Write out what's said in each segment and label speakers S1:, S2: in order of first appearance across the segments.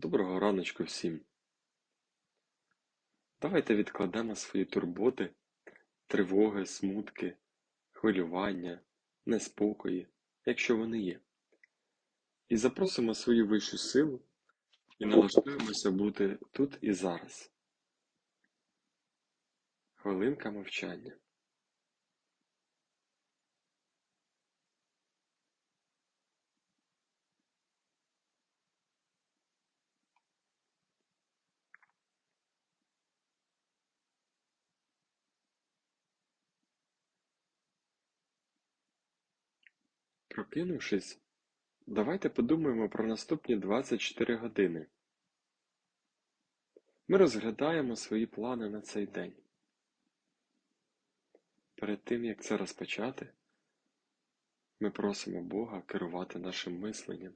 S1: Доброго раночку всім. Давайте відкладемо свої турботи, тривоги, смутки, хвилювання, неспокої, якщо вони є. І запросимо свою вищу силу і налаштуємося бути тут і зараз. Хвилинка мовчання. Прокинувшись, давайте подумаємо про наступні 24 години. Ми розглядаємо свої плани на цей день. Перед тим, як це розпочати, ми просимо Бога керувати нашим мисленням.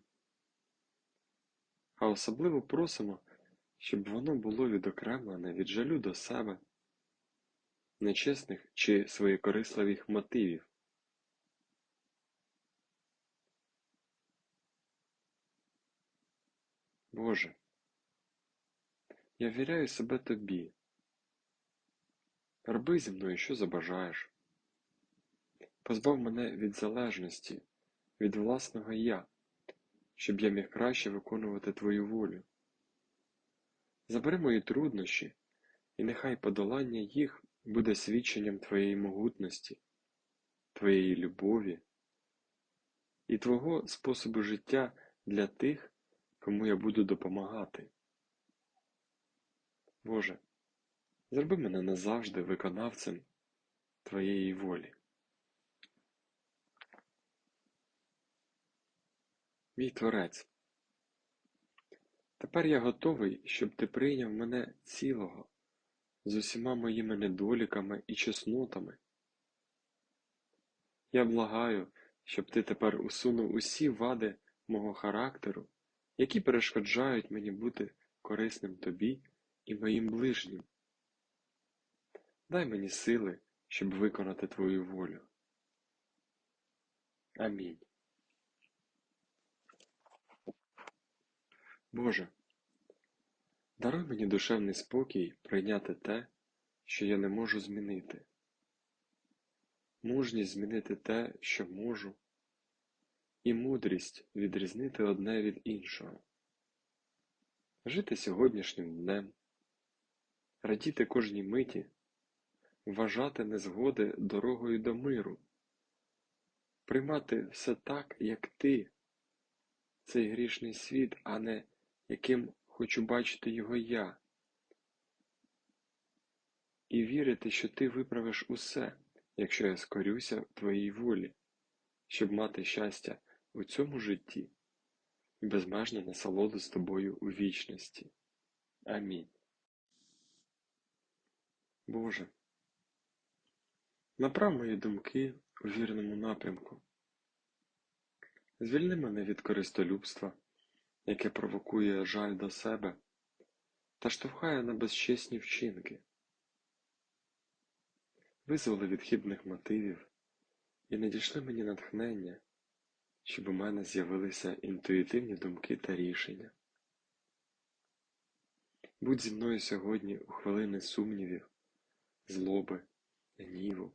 S1: А особливо просимо, щоб воно було відокремлене від жалю до себе, нечесних чи своєкорисливих мотивів. Боже, я ввіряю себе Тобі. Роби зі мною, що забажаєш. Позбав мене від залежності, від власного я, щоб я міг краще виконувати Твою волю. Забери мої труднощі, і нехай подолання їх буде свідченням Твоєї могутності, Твоєї любові і Твого способу життя для тих, кому я буду допомагати. Боже, зроби мене назавжди виконавцем Твоєї волі. Мій Творець, тепер я готовий, щоб ти прийняв мене цілого з усіма моїми недоліками і чеснотами. Я благаю, щоб ти тепер усунув усі вади мого характеру, які перешкоджають мені бути корисним тобі і моїм ближнім. Дай мені сили, щоб виконати Твою волю. Амінь. Боже, даруй мені душевний спокій прийняти те, що я не можу змінити, мужність змінити те, що можу, і мудрість відрізнити одне від іншого, жити сьогоднішнім днем, радіти кожній миті, вважати незгоди дорогою до миру, приймати все так, як ти, цей грішний світ, а не яким хочу бачити його я, і вірити, що ти виправиш усе, якщо я скорюся в твоїй волі, щоб мати щастя у цьому житті і безмежну насолоду з тобою у вічності. Амінь. Боже, направ мої думки у вірному напрямку. Звільни мене від користолюбства, яке провокує жаль до себе та штовхає на безчесні вчинки. Визволи від хибних мотивів і надійшли мені натхнення, щоб у мене з'явилися інтуїтивні думки та рішення. Будь зі мною сьогодні у хвилини сумнівів, злоби, гніву,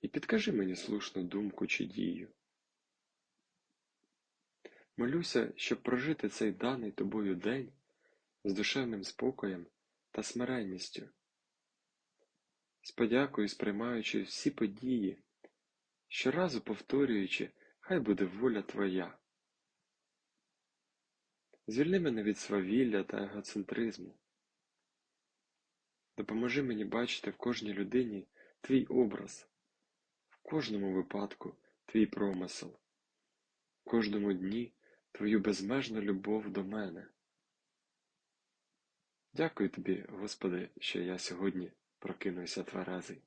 S1: і підкажи мені слушну думку чи дію. Молюся, щоб прожити цей даний тобою день з душевним спокоєм та смиренністю, з подякою сприймаючи всі події, щоразу повторюючи, хай буде воля Твоя. Звільни мене від свавілля та егоцентризму. Допоможи мені бачити в кожній людині твій образ, в кожному випадку твій промисел, в кожному дні твою безмежну любов до мене. Дякую тобі, Господи, що я сьогодні прокинувся тверезий.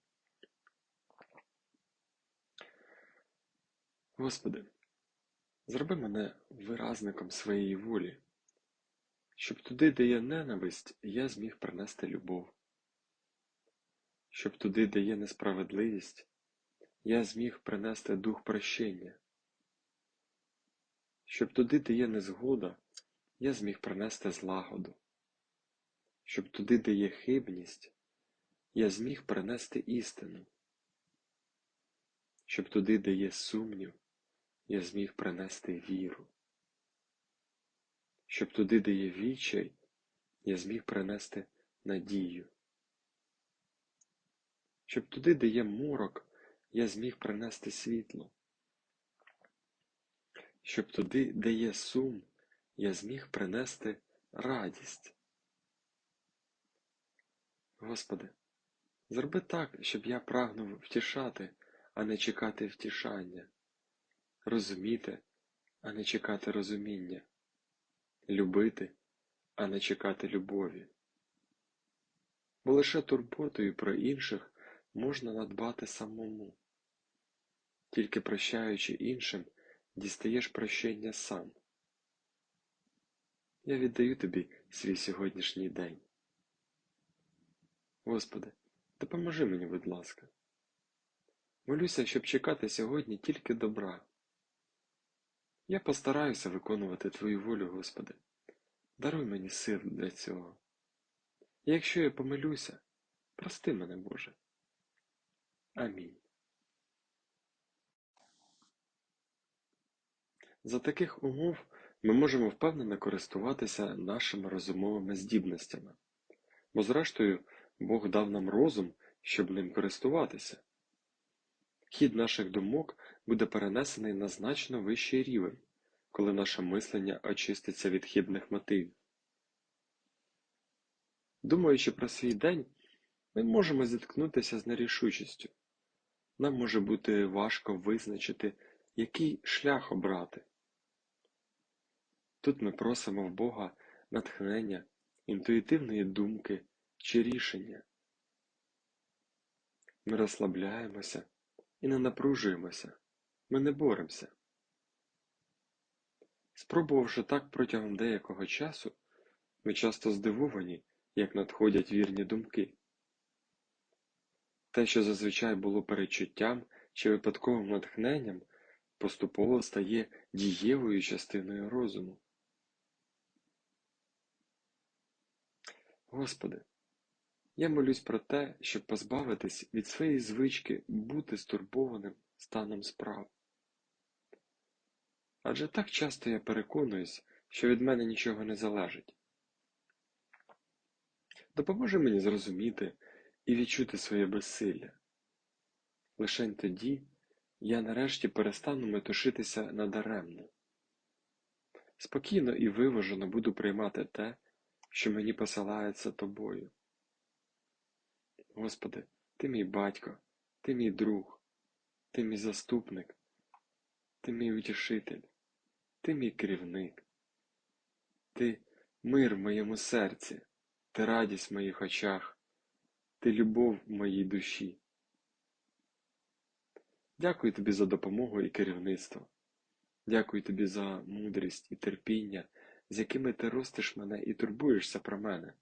S1: Господи, зроби мене виразником своєї волі, щоб туди, де є ненависть, я зміг принести любов, щоб туди, де є несправедливість, я зміг принести дух прощення, щоб туди, де є незгода, я зміг принести злагоду, щоб туди, де є хибність, я зміг принести істину, щоб туди, де є сумнів, я зміг принести віру, щоб туди, де є відчай, я зміг принести надію, щоб туди, де є морок, я зміг принести світло, щоб туди, де є сум, я зміг принести радість. Господи, зроби так, щоб я прагнув втішати, а не чекати втішання, розуміти, а не чекати розуміння, любити, а не чекати любові. Бо лише турботою про інших можна надбати самому. Тільки прощаючи іншим, дістаєш прощення сам. Я віддаю тобі свій сьогоднішній день. Господи, допоможи мені, будь ласка. Молюся, щоб чекати сьогодні тільки добра. Я постараюся виконувати Твою волю, Господи. Даруй мені сил для цього. І якщо я помилюся, прости мене, Боже. Амінь. За таких умов ми можемо впевнено користуватися нашими розумовими здібностями, бо, зрештою, Бог дав нам розум, щоб ним користуватися. Хід наших думок буде перенесений на значно вищий рівень, коли наше мислення очиститься від хибних мотивів. Думаючи про свій день, ми можемо зіткнутися з нерішучістю. Нам може бути важко визначити, який шлях обрати. Тут ми просимо в Бога натхнення, інтуїтивної думки чи рішення. Ми розслабляємося і не напружуємося, ми не боремося. Спробувавши так протягом деякого часу, ми часто здивовані, як надходять вірні думки. Те, що зазвичай було передчуттям чи випадковим натхненням, поступово стає дієвою частиною розуму. Господи, я молюсь про те, щоб позбавитись від своєї звички бути стурбованим станом справ. Адже так часто я переконуюсь, що від мене нічого не залежить. Допоможи мені зрозуміти і відчути своє безсилля. Лишень тоді я нарешті перестану метушитися надаремно. Спокійно і виважено буду приймати те, що мені посилається тобою. Господи, ти мій батько, ти мій друг, ти мій заступник, ти мій утішитель, ти мій керівник, ти мир в моєму серці, ти радість в моїх очах, ти любов в моїй душі. Дякую тобі за допомогу і керівництво. Дякую тобі за мудрість і терпіння, з якими ти ростиш мене і турбуєшся про мене.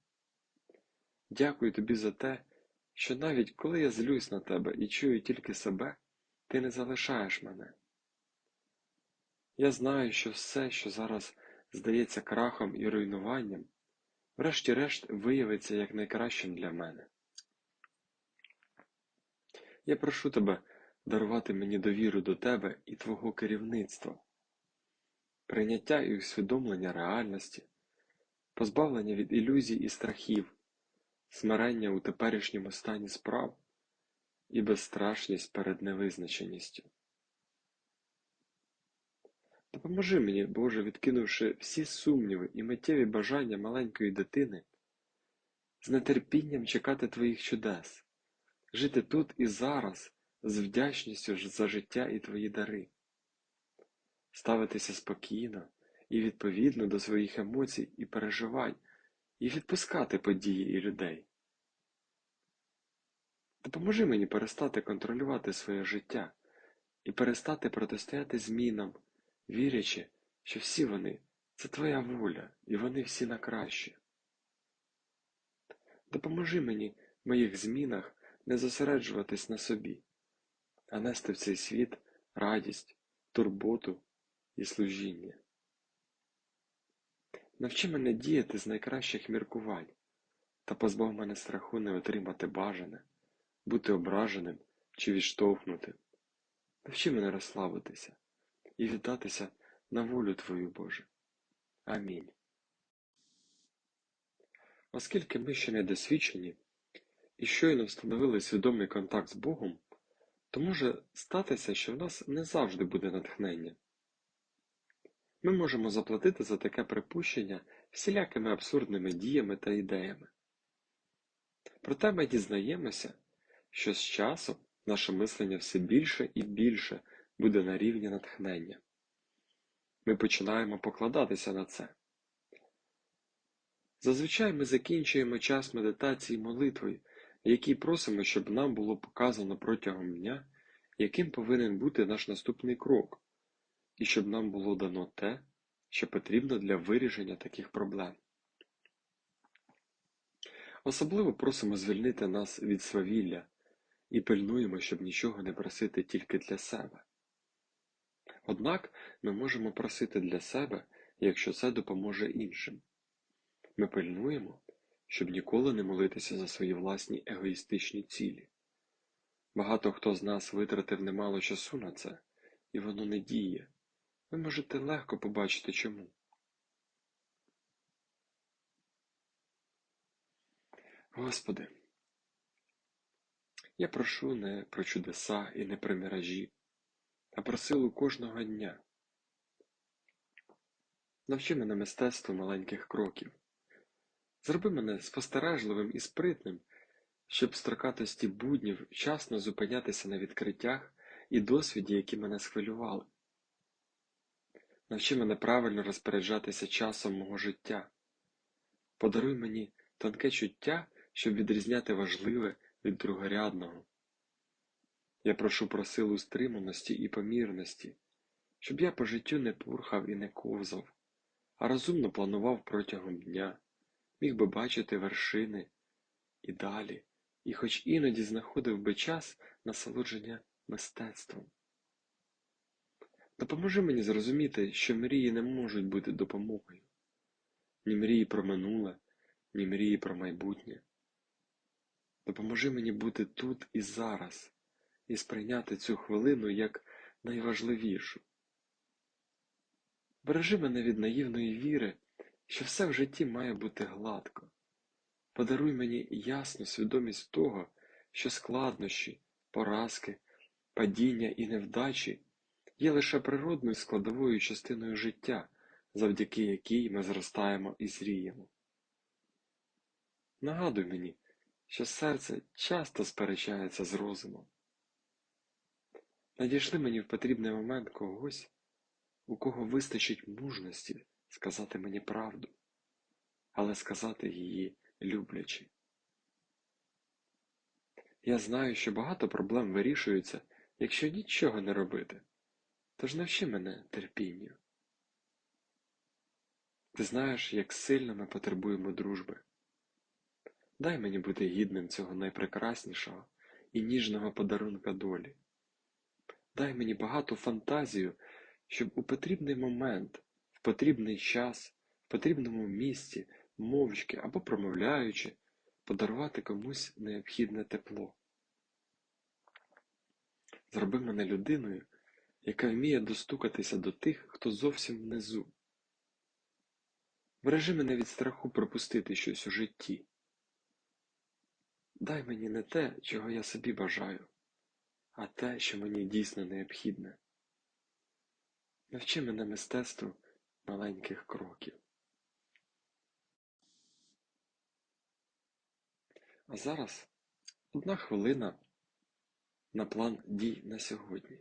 S1: Дякую тобі за те, що навіть коли я злюсь на тебе і чую тільки себе, ти не залишаєш мене. Я знаю, що все, що зараз здається крахом і руйнуванням, врешті-решт виявиться як найкращим для мене. Я прошу тебе дарувати мені довіру до тебе і твого керівництва, прийняття і усвідомлення реальності, позбавлення від ілюзій і страхів, смирення у теперішньому стані справ і безстрашність перед невизначеністю. Допоможи мені, Боже, відкинувши всі сумніви і миттєві бажання маленької дитини, з нетерпінням чекати Твоїх чудес, жити тут і зараз з вдячністю за життя і Твої дари, ставитися спокійно і відповідно до своїх емоцій і переживань, і відпускати події і людей. Допоможи мені перестати контролювати своє життя і перестати протистояти змінам, вірячи, що всі вони це твоя воля, і вони всі на краще. Допоможи мені в моїх змінах не зосереджуватись на собі, а нести в цей світ радість, турботу і служіння. Навчи мене діяти з найкращих міркувань та позбав мене страху не отримати бажане, бути ображеним чи відштовхнутим. Навчи мене розслабитися і віддатися на волю Твою Боже. Амінь. Оскільки ми ще не досвідчені і щойно встановили свідомий контакт з Богом, то може статися, що в нас не завжди буде натхнення. Ми можемо заплатити за таке припущення всілякими абсурдними діями та ідеями. Проте ми дізнаємося, що з часом наше мислення все більше і більше буде на рівні натхнення. Ми починаємо покладатися на це. Зазвичай ми закінчуємо час медитації молитвою, якій просимо, щоб нам було показано протягом дня, яким повинен бути наш наступний крок, і щоб нам було дано те, що потрібно для вирішення таких проблем. Особливо просимо звільнити нас від свавілля і пильнуємо, щоб нічого не просити тільки для себе. Однак ми можемо просити для себе, якщо це допоможе іншим. Ми пильнуємо, щоб ніколи не молитися за свої власні егоїстичні цілі. Багато хто з нас витратив немало часу на це, і воно не діє. Ви можете легко побачити чому. Господи, я прошу не про чудеса і не про міражі, а про силу кожного дня. Навчи мене мистецтву маленьких кроків. Зроби мене спостережливим і спритним, щоб строкатості буднів вчасно зупинятися на відкриттях і досвіді, які мене схвилювали. Навчи мене правильно розпоряджатися часом мого життя. Подаруй мені тонке чуття, щоб відрізняти важливе від другорядного. Я прошу про силу стриманості і помірності, щоб я по життю не пурхав і не ковзав, а розумно планував протягом дня, міг би бачити вершини і далі, і хоч іноді знаходив би час насолодження мистецтвом. Допоможи мені зрозуміти, що мрії не можуть бути допомогою, ні мрії про минуле, ні мрії про майбутнє. Допоможи мені бути тут і зараз і сприйняти цю хвилину як найважливішу. Бережи мене від наївної віри, що все в житті має бути гладко. Подаруй мені ясну свідомість того, що складнощі, поразки, падіння і невдачі є лише природною складовою частиною життя, завдяки якій ми зростаємо і зріємо. Нагадуй мені, що серце часто сперечається з розумом. Надійшли мені в потрібний момент когось, у кого вистачить мужності сказати мені правду, але сказати її люблячи. Я знаю, що багато проблем вирішуються, якщо нічого не робити, тож навчи мене терпінню. Ти знаєш, як сильно ми потребуємо дружби. Дай мені бути гідним цього найпрекраснішого і ніжного подарунка долі. Дай мені багату фантазію, щоб у потрібний момент, в потрібний час, в потрібному місці, мовчки або промовляючи, подарувати комусь необхідне тепло. Зроби мене людиною, яка вміє достукатися до тих, хто зовсім внизу. Бережи мене від страху пропустити щось у житті. Дай мені не те, чого я собі бажаю, а те, що мені дійсно необхідне. Навчи мене мистецтву маленьких кроків. А зараз одна хвилина на план дій на сьогодні.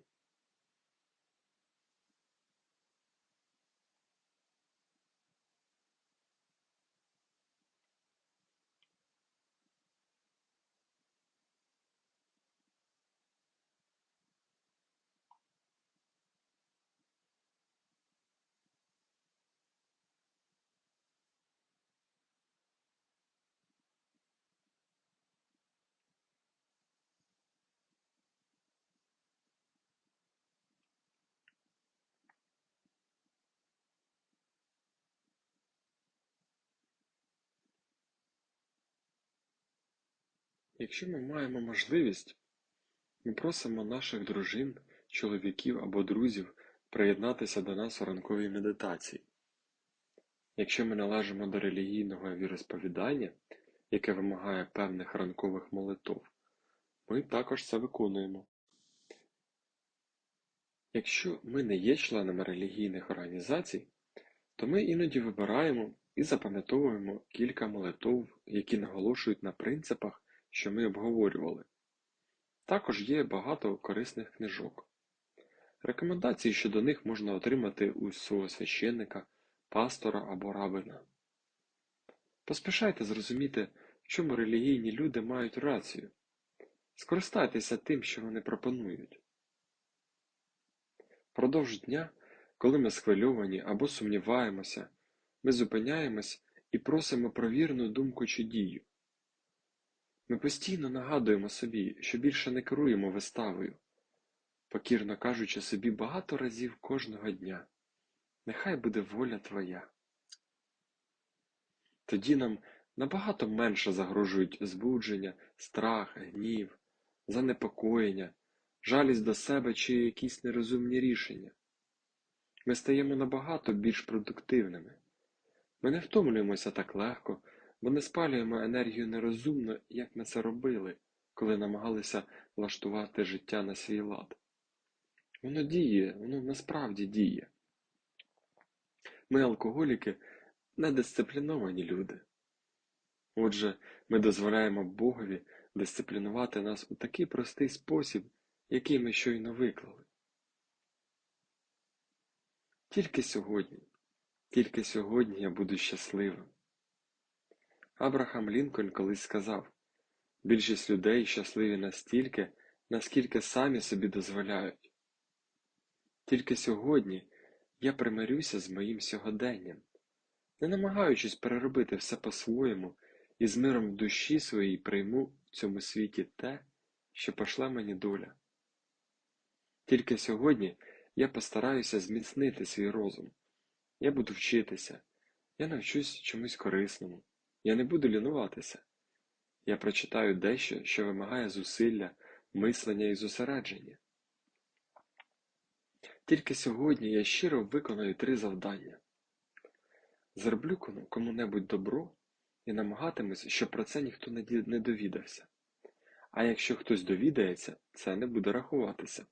S1: Якщо ми маємо можливість, ми просимо наших дружин, чоловіків або друзів приєднатися до нас у ранковій медитації. Якщо ми належимо до релігійного віросповідання, яке вимагає певних ранкових молитов, ми також це виконуємо. Якщо ми не є членами релігійних організацій, то ми іноді вибираємо і запам'ятовуємо кілька молитов, які наголошують на принципах, що ми обговорювали. Також є багато корисних книжок. Рекомендації щодо них можна отримати у священника, пастора або рабина. Поспішайте зрозуміти, в чому релігійні люди мають рацію. Скористайтеся тим, що вони пропонують. Продовж дня, коли ми схвильовані або сумніваємося, ми зупиняємось і просимо про вірну думку чи дію. Ми постійно нагадуємо собі, що більше не керуємо виставою, покірно кажучи собі багато разів кожного дня. Нехай буде воля Твоя. Тоді нам набагато менше загрожують збудження, страх, гнів, занепокоєння, жалість до себе чи якісь нерозумні рішення. Ми стаємо набагато більш продуктивними. Ми не втомлюємося так легко, бо не спалюємо енергію нерозумно, як ми це робили, коли намагалися влаштувати життя на свій лад. Воно діє, воно насправді діє. Ми, алкоголіки, недисципліновані люди. Отже, ми дозволяємо Богові дисциплінувати нас у такий простий спосіб, який ми щойно виклали. Тільки сьогодні, тільки сьогодні я буду щасливим. Абрахам Лінкольн колись сказав більшість людей щасливі настільки, наскільки самі собі дозволяють. Тільки сьогодні я примирюся з моїм сьогоденням, не намагаючись переробити все по-своєму і з миром в душі своїй прийму в цьому світі те, що пошле мені доля. Тільки сьогодні я постараюся зміцнити свій розум. Я буду вчитися, я навчусь чомусь корисному, я не буду лінуватися. Я прочитаю дещо, що вимагає зусилля, мислення і зосередження. Тільки сьогодні я щиро виконаю три завдання. Зроблю кому-небудь добро і намагатимусь, щоб про це ніхто не довідався. А якщо хтось довідається, це не буде рахуватися.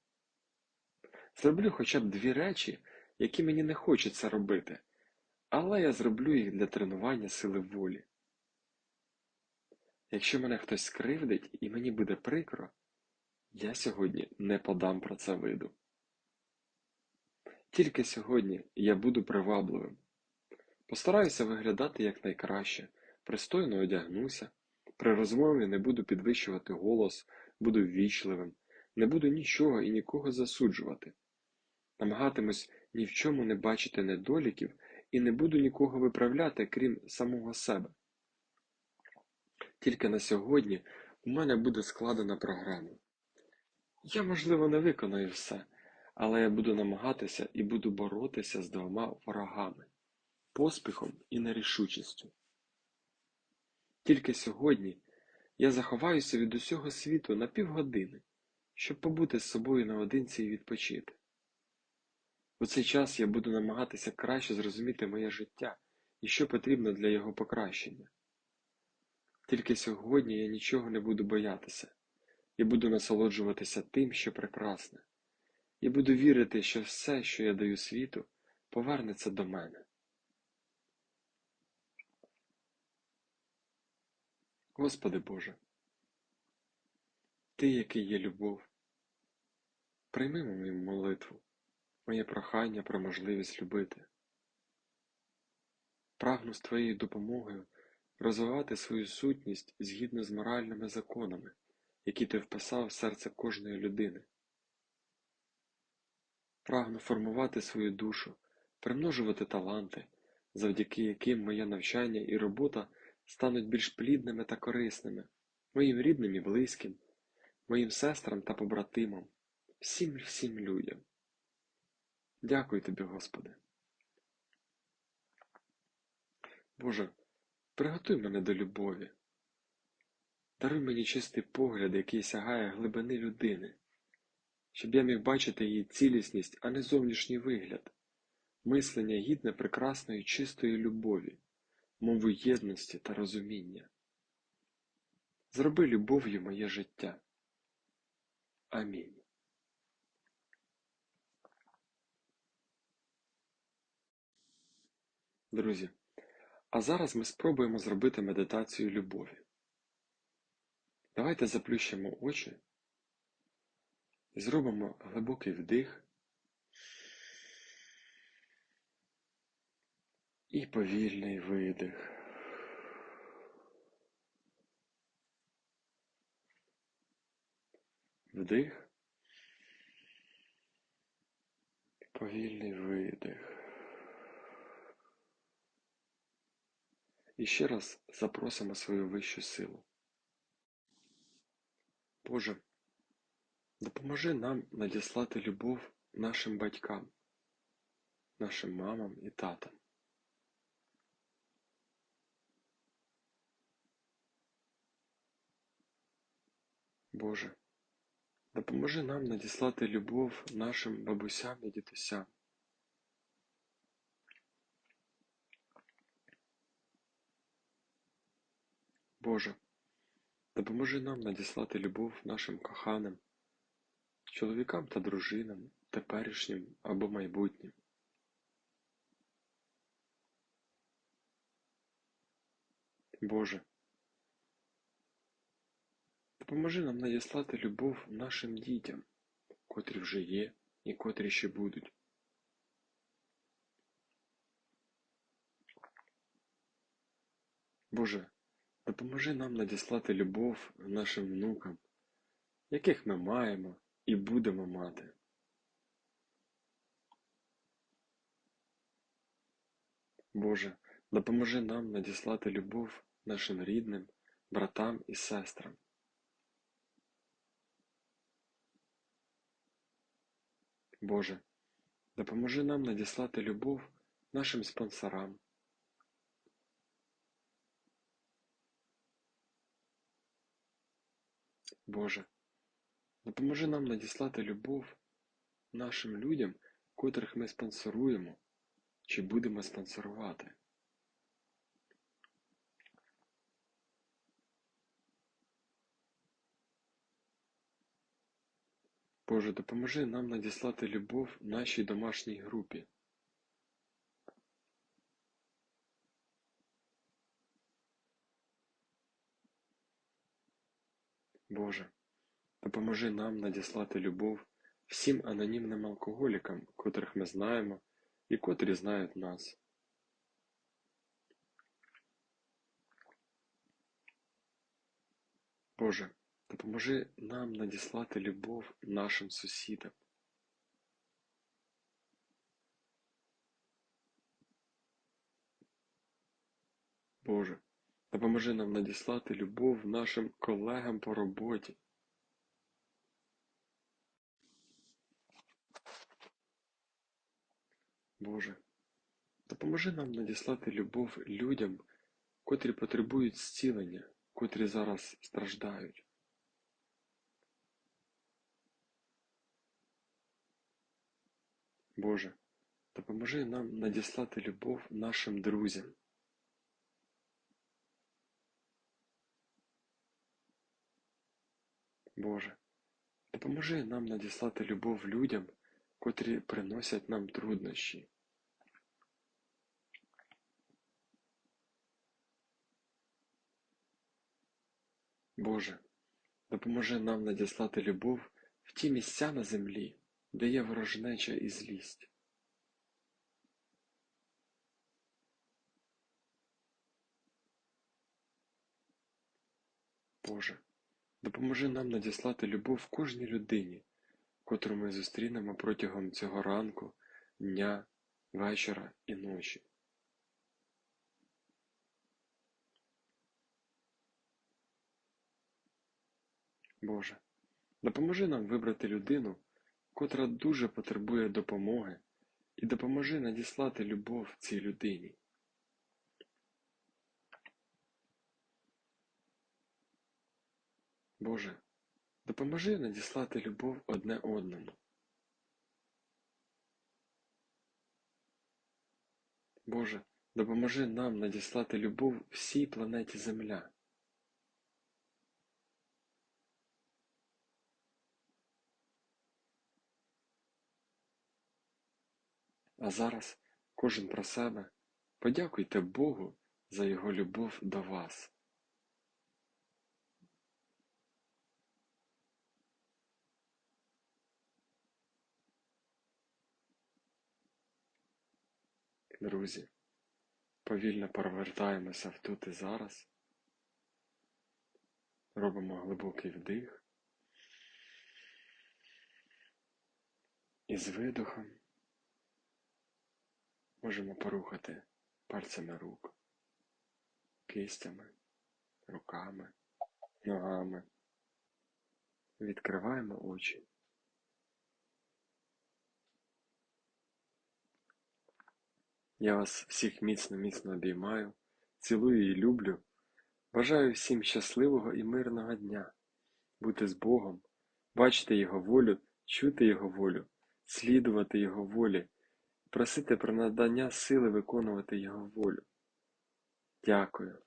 S1: Зроблю хоча б дві речі, які мені не хочеться робити, але я зроблю їх для тренування сили волі. Якщо мене хтось скривдить і мені буде прикро, я сьогодні не подам про це виду. Тільки сьогодні я буду привабливим. Постараюся виглядати якнайкраще, пристойно одягнуся, при розмові не буду підвищувати голос, буду ввічливим, не буду нічого і нікого засуджувати. Намагатимусь ні в чому не бачити недоліків і не буду нікого виправляти, крім самого себе. Тільки на сьогодні у мене буде складена програма. Я, можливо, не виконаю все, але я буду намагатися і буду боротися з двома ворогами поспіхом і нерішучістю. Тільки сьогодні я заховаюся від усього світу на півгодини, щоб побути з собою наодинці і відпочити. У цей час я буду намагатися краще зрозуміти моє життя і що потрібно для його покращення. Тільки сьогодні я нічого не буду боятися, і буду насолоджуватися тим, що прекрасне, і буду вірити, що все, що я даю світу, повернеться до мене. Господи Боже, Ти, який є любов, прийми мою молитву, моє прохання про можливість любити. Прагну з Твоєю допомогою розвивати свою сутність згідно з моральними законами, які ти вписав в серце кожної людини. Прагну формувати свою душу, примножувати таланти, завдяки яким моє навчання і робота стануть більш плідними та корисними, моїм рідним і близьким, моїм сестрам та побратимам, всім всім людям. Дякую тобі, Господи. Боже, приготуй мене до любові. Даруй мені чистий погляд, який сягає глибини людини, щоб я міг бачити її цілісність, а не зовнішній вигляд, мислення гідне прекрасної чистої любові, мову єдності та розуміння. Зроби любов'ю моє життя. Амінь. Друзі, а зараз ми спробуємо зробити медитацію любові. Давайте заплющимо очі і зробимо глибокий вдих і повільний видих. Вдих. Повільний видих. І ще раз запросимо свою вищу силу. Боже, допоможи нам надіслати любов нашим батькам, нашим мамам і татам. Боже, допоможи нам надіслати любов нашим бабусям і дідусям. Боже, допоможи нам надіслати любов нашим коханим, чоловікам та дружинам, теперішнім або майбутнім. Боже, допоможи нам надіслати любов нашим дітям, котрі вже є і котрі ще будуть. Боже, допоможи нам надіслати любов нашим внукам, яких ми маємо і будемо мати. Боже, допоможи нам надіслати любов нашим рідним, братам і сестрам. Боже, допоможи нам надіслати любов нашим спонсорам. Боже, допоможи нам надіслати любов нашим людям, котрих ми спонсоруємо чи будемо спонсорувати. Боже, допоможи нам надіслати любов нашій домашній групі. Боже, допоможи нам надіслати любов всім анонімним алкоголікам, котрих ми знаємо і котрі знають нас. Боже, допоможи нам надіслати любов нашим сусідам. Боже, допоможи нам надіслати любов нашим колегам по роботі. Боже, допоможи нам надіслати любов людям, котрі потребують зцілення, котрі зараз страждають. Боже, допоможи нам надіслати любов нашим друзям. Боже, допоможи нам надіслати любов людям, котрі приносять нам труднощі. Боже, допоможи нам надіслати любов в ті місця на землі, де є ворожнеча і злість. Боже, допоможи нам надіслати любов кожній людині, котру ми зустрінемо протягом цього ранку, дня, вечора і ночі. Боже, допоможи нам вибрати людину, котра дуже потребує допомоги, і допоможи надіслати любов цій людині. Боже, допоможи надіслати любов одне одному. Боже, допоможи нам надіслати любов всій планеті Земля. А зараз кожен про себе подякуйте Богу за Його любов до вас. Друзі, повільно повертаємося в тут і зараз. Робимо глибокий вдих. І з видохом можемо порухати пальцями рук, кистями, руками, ногами. Відкриваємо очі. Я вас всіх міцно-міцно обіймаю, цілую і люблю. Бажаю всім щасливого і мирного дня, бути з Богом, бачити Його волю, чути Його волю, слідувати Його волі, просити про надання сили виконувати Його волю. Дякую.